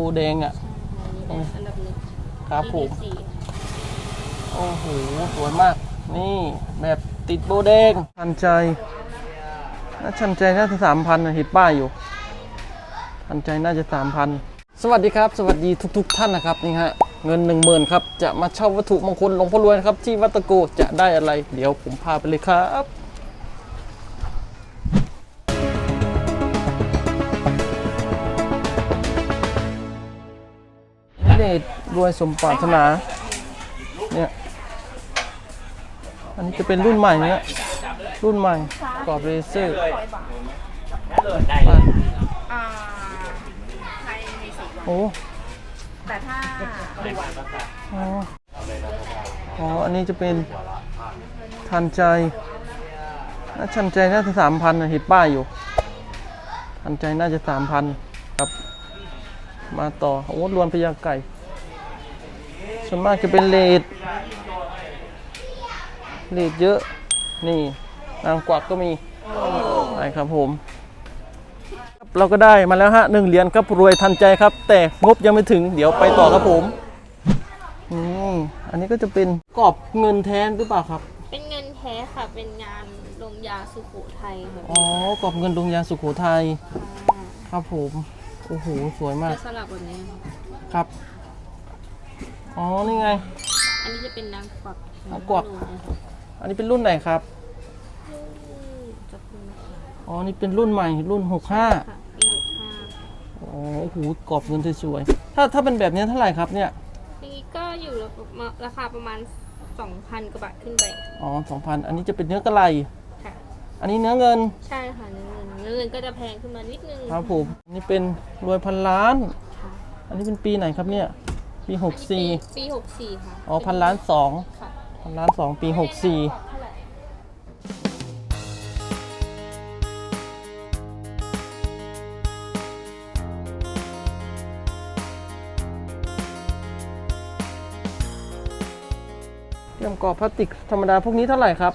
โบแดงอะอันนี้ได้อันดับหนึ่งครับผมที่สี่โอ้โหสวยมาก นี่แบบติดโบแดงชันใจน่าชันใจน่าจะสามพันเห็นป้ายอยู่ชันใจน่าจะสามพันสวัสดีครับ สวัสดีทุก ๆ ท่านนะครับนี่ฮะเงินหนึ่งหมื่นครับ จะมาเช่าวัตถุมงคลหลวงพ่อรวยนะครับ ที่วัดตะโกจะได้อะไร เดี๋ยวผมพาไปเลยครับ เดชรวยสมปรารถนา เนี่ย อันนี้จะเป็นรุ่นใหม่เนี่ย รุ่นใหม่กรอบเลเซอร์อ่าใช้ในสี่วันโอ้ แต่ถ้าอ๋ออ๋อ อันนี้จะเป็นทันใจน่าทันใจน่าจะสามพันเห็นป้ายอยู่ ทันใจน่าจะสามพันครับ มาต่อโอ้รวนพยาไก่ ส่วนมากจะเป็นเลดเลดเยอะ นี่นางกวักก็มีไปครับผมเราก็ได้มาแล้วฮะหนึ่งเหรียญครับรวยทันใจครับ แต่งบยังไม่ถึงเดี๋ยวไปต่อครับผมอืมอันนี้ก็จะเป็นกรอบเงินแทนหรือเปล่าครับ เป็นเงินแท้ค่ะ เป็นงานลงยาสุโขทัยค่ะอ๋อกรอบเงินดวงยาสุโขทัยอ่าครับผม โอ้โห สวยมาก จะสลับแบบนี้ค่ะครับ อ๋อ นี่ไง อันนี้จะเป็นนางกวักนางกวักลนะคะอันนี้เป็นรุ่นไหนครับอืมจะเป็นค่ะอ๋อ นี่เป็นรุ่นใหม่ รุ่น65ค่ะปีหกห้าอ๋อ โอ้โห กรอบเงินสวยๆ ถ้าถ้าเป็นแบบนี้เท่าไหร่ครับเนี่ยนี่ก็อยู่ราคาประมาณ2,000กว่าบาทขึ้นไป อ๋อ2,000อันนี้จะเป็นเนื้อกระไหลค่ะ อันนี้เนื้อเงิน ใช่ค่ะเนื้อเงินเนื้ อเงินก็จะแพงขึ้นมานิดนึงครับผมอันนี้เป็นรวยพันล้านค่ะอันนี้เป็นปีไหนครับเนี่ย ปีอันนี้64ปี64ค่ะอ๋อพันล้านสองค่ะพันล้านสองปี64เท่าไหร่เรื่องกรอบพลาสติกธรรมดาพวกนี้เท่าไหร่ครับ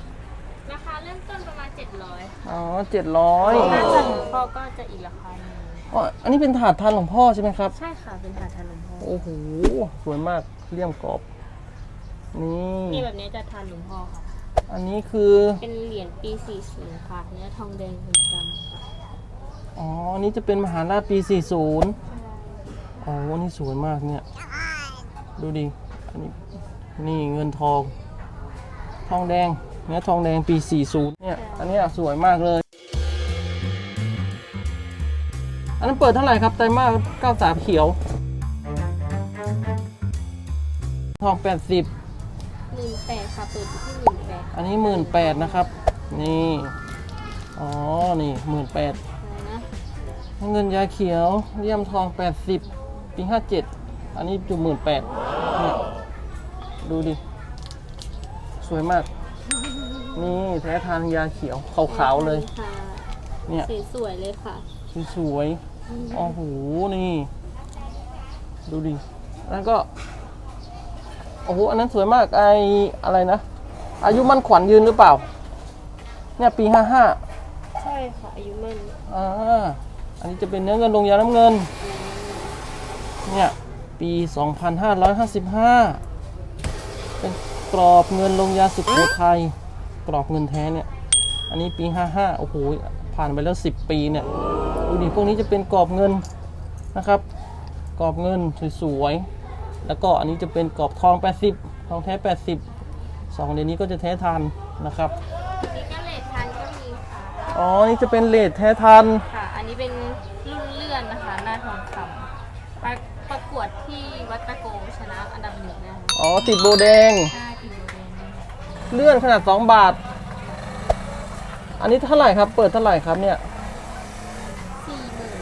ราคาเริ่มต้นประมาณ 700 อ๋อเจ็ดร้อยถ้าจะหลวงพ่อก็จะอีกราคาหนึงอ๋ออันนี้เป็นถาดทานหลวงพ่อใช่ไหมครับ ใช่ค่ะเป็นถาดทานหลวงพ่อโอ้โห สวยมากเลี่ยมกรอบ นี่ นี่แบบนี้จะทานหลวงพ่อค่ะ อันนี้คือ เป็นเหรียญปี40ค่ะเนื้อทองแดงเป็นดำค่ะอ๋อ อันนี้จะเป็นมหาราชปี 40อ๋อนี่สวยมากเนี่ย ดูดิ อันนี้ นี่เงินทอง ทองแดง เนื้อทองแดงปี 40 เนี่ย อันเนี้ยสวยมากเลย อันนั้นเปิดเท่าไหร่ครับไตรมาส93 เขียว ทอง 80 หมื่นแปดค่ะเปิดอยู่ที่หมื่นแปดอันนี้ 18,000นะครับ นี่ อ๋อ นี่ 18,000อะไรนะเงินยาเขียวเลี่ยมทอง 80 ปี 57 อันนี้อยู่หมื่นแปดเนี่ยดูดิ สวยมาก นี่แท้ทานยาเขียวขาวๆเลย ค่ะเนี่ยสวยๆเลยค่ะ สวยๆโอ้โหนี่ ดูดิแล้วก็โอ้โหอันนั้นสวยมากไออะไรนะ อายุมั่นขวัญยืนหรือเปล่า เนี่ยปี55ใช่ค่ะ อายุมันอ่าอันนี้จะเป็นเนื้อเงินลงยาน้ำเงิน เนี่ย ปี 2555 เป็นกรอบเงินลงยาสุโขทัย กรอบเงินแท้เนี่ย อันนี้ปี 55 โอ้โห ผ่านไปแล้ว 10 ปีเนี่ย ดูดิพวกนี้จะเป็นกรอบเงินนะครับ กรอบเงินสวยๆ แล้วก็อันนี้จะเป็นกรอบทอง 80 ทองแท้ 80สองเดี๋ยวนี้ก็จะแท้ทานนะครับ นี่ก็เลททันก็มีค่ะอ๋อ นี่จะเป็นเลทแท้ทัน ค่ะ อันนี้เป็นรุ่นเลื่อนนะคะ หน้าทองคำประประกวดที่วัดตะโกชนะอันดับหนึ่งนะคะอ๋อ ติดโบแดงห้า เลื่อนขนาด 2 บาท อันนี้เท่าไหร่ครับ เปิดเท่าไหร่ครับเนี่ยสี่หมื่น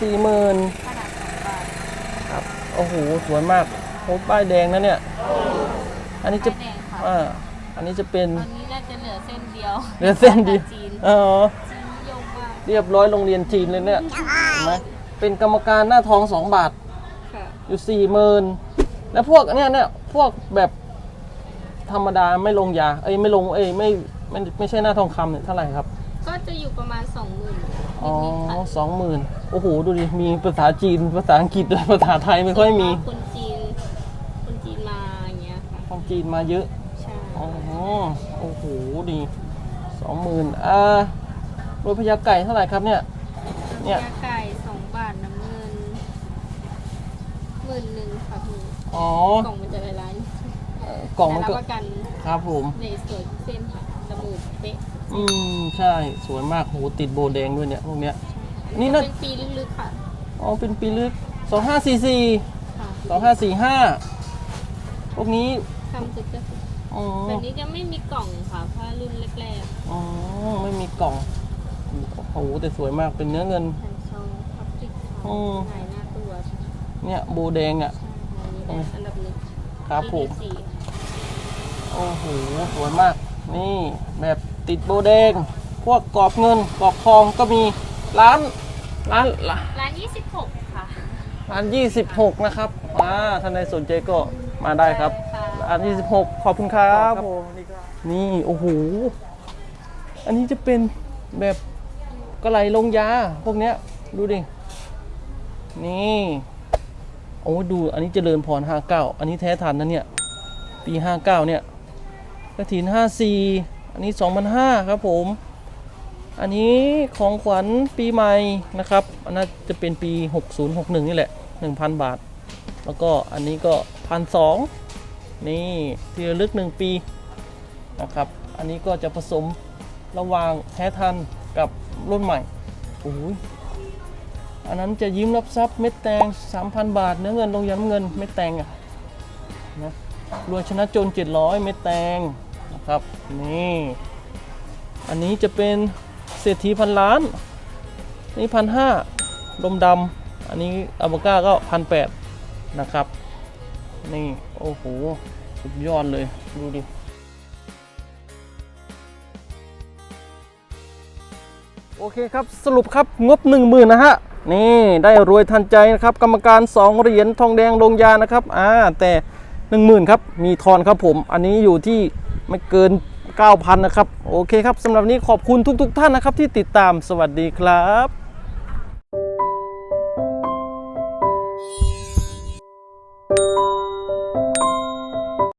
สี่หมื่นขนาดสองบาทครับ โอ้โห สวยมากโอ้ป้ายแดงนะเนี่ย อันนี้จะป้ายแดงค่ะอ่าอันนี้จะเป็นตอนนี้น่าจะเหลือเส้นเดียวเรือเส้นเดียวจีนอ๋อจีนนิยมมากเรียบร้อยโรงเรียนจีนเลยเนี่ยเห็นไหมเป็นกรรมการหน้าทอง2บาท ค่ะอยู่สี่หมื่นแล้วพวกเนี่ยเนี่ยพวกแบบ ธรรมดาไม่ลงยาเอ้ยไม่ลงเอ้ยไม่ไม่ไม่ใช่หน้าทองคำเนี่ยเท่าไหร่ครับ ก็จะอยู่ประมาณสองหมื่นออ๋อนิดๆค่ะสองหมื่นโอ้โหดูดิมีภาษาจีนภาษาอังกฤษด้วยภาษาไทยไม่ค่อยมีคนจีนคนจีนมาอย่างเงี้ยค่ะคนจีนมาเยอะใช่อ๋อโอ้โหดีสองหมื่นอ่ารถพญาไก่เท่าไหร่ครับเนี่ยเนี่ยยาไก่สองบาทน้ำเงินหมื่นหนึ่งค่ะพี่อ๋อกล่องมันจะละลาย เอ่อกล่องมันแต่ก็รับประกันครับผม ในสวยทุกเส้นค่ะจมูกเป๊ะอืมใช่สวยมากโหติดโบแดงด้วยเนี่ยพวกเนี้ย นี่นี่น่าเป็นปีลึกๆค่ะอ๋อเป็นปีลึกสองห้าสี่สี่ค่ะสองห้าสี่ห้าพวกนี้ทำตึกจะอ๋อแบบนี้จะไม่มีกล่องค่ะเพราะรุ่นแรกอ๋อไม่มีกล่องโอ้โหแต่สวยมากเป็นเนื้อเงินๆแผ่นซองพลาสติกอืมหายหน้าตัวใช่เนี่ยโบแดงอะ ใช่อันนี้แหละอันดับหนึ่งครับผม ที่สี่ โอ้โหสวยมาก นี่แบบติดโบแดง พวกกรอบเงินกรอบทองก็มีร้านร้านร้านร้านยี่สิบหกค่ะ ร้าน 26 นะครับอ่าท่านใดสนใจก็มาได้ครับร้าน26 ขอบคุณครับนี่โอ้โหอันนี้จะเป็นแบบกระไหลลงยาพวกเนี้ยดูดิ นี่โอ้ดูอันนี้เจริญพร 59 อันนี้แท้ทันนะเนี่ย ปี 59 เนี่ย กระถิน54 อันนี้2005ครับผม อันนี้ของขวัญปีใหม่นะครับ อันนั้นจะเป็นปี 6061 นี่แหละ 1,000 บาท แล้วก็อันนี้ก็พันสองนี่ที่ระลึก 1 ปีนะครับ อันนี้ก็จะผสมระหว่างแท้ทันกับรุ่นใหม่โอ้ยอันนั้นจะยิ้มรับทรัพย์เม็ดแตง 3,000 บาท เนื้อเงินลงยันำเงินเม็ดแตงอะนะรวยชนะจน 700 เม็ดแตง ครับนี่ อันนี้จะเป็นเศรษฐีพันล้าน นี่พันห้าลมดำอันนี้อัลบาก้าก็พันแปดนะครับ นี่โอ้โห สุดยอดเลย ดูดิโอเคครับสรุปครับงบ 1 0,000นะฮะนี่ได้รวยทันใจนะครับกรรมการ 2 เหรียญทองแดงลงยานะครับอ่าแต่ 10,000ครับมีทอนครับผม อันนี้อยู่ที่ ไม่เกิน 9,000 นะครับ โอเคครับสำหรับนนี้ขอบคุณทุก ๆ ท่านนะครับที่ติดตามสวัสดีครับ